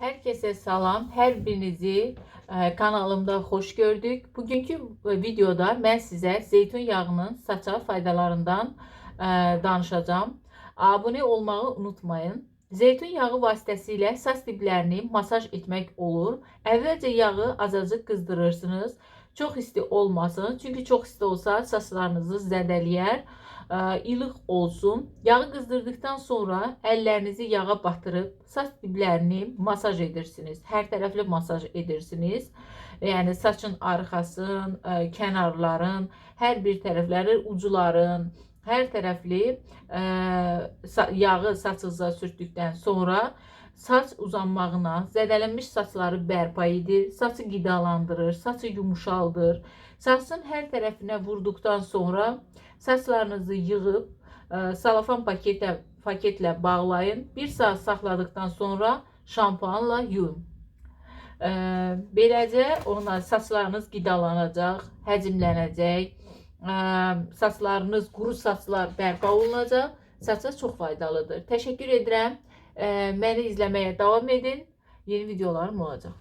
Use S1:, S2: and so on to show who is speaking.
S1: Herkese salam. Hər birinizi e, kanalımda xoş gördük. Bugünkü e, videoda mən sizə zeytun yağının saça faydalarından e, danışacağam. Abunə olmağı unutmayın. Zeytun yağı vasitəsilə saç diblərini masaj etmək olur. Əvvəlcə yağı azacıq qızdırırsınız. Çox isti olmasın. Çünki çox isti olsa saçlarınızı zədələyər. Ə, ilıq olsun. Yağı qızdırdıktan sonra əllərinizi yağa batırıb saç diblərini masaj edirsiniz. Hər tərəfli masaj edirsiniz. Yəni saçın arxasın, ə, kənarların, hər bir tərəfləri, ucların, hər tərəfli sa- yağı saçınıza sürtdükdən sonra saç uzanmağına, zədələnmiş saçları bərpa edir, saçı qidalandırır, saçı yumuşaldır. Saçın hər tərəfinə vurduqdan sonra saçlarınızı yığıb ə, salafan paketə paketlə bağlayın. 1 saat saxladıktan sonra şampuanla yuyun. Ə, beləcə ona saçlarınız qidalanacaq, həcmlənəcək. Saçlarınız quru saçlar bərpa olunacaq. Saça çox faydalıdır. Təşəkkür edirəm. Məni izləməyə davam edin. Yeni videolarım olacaq.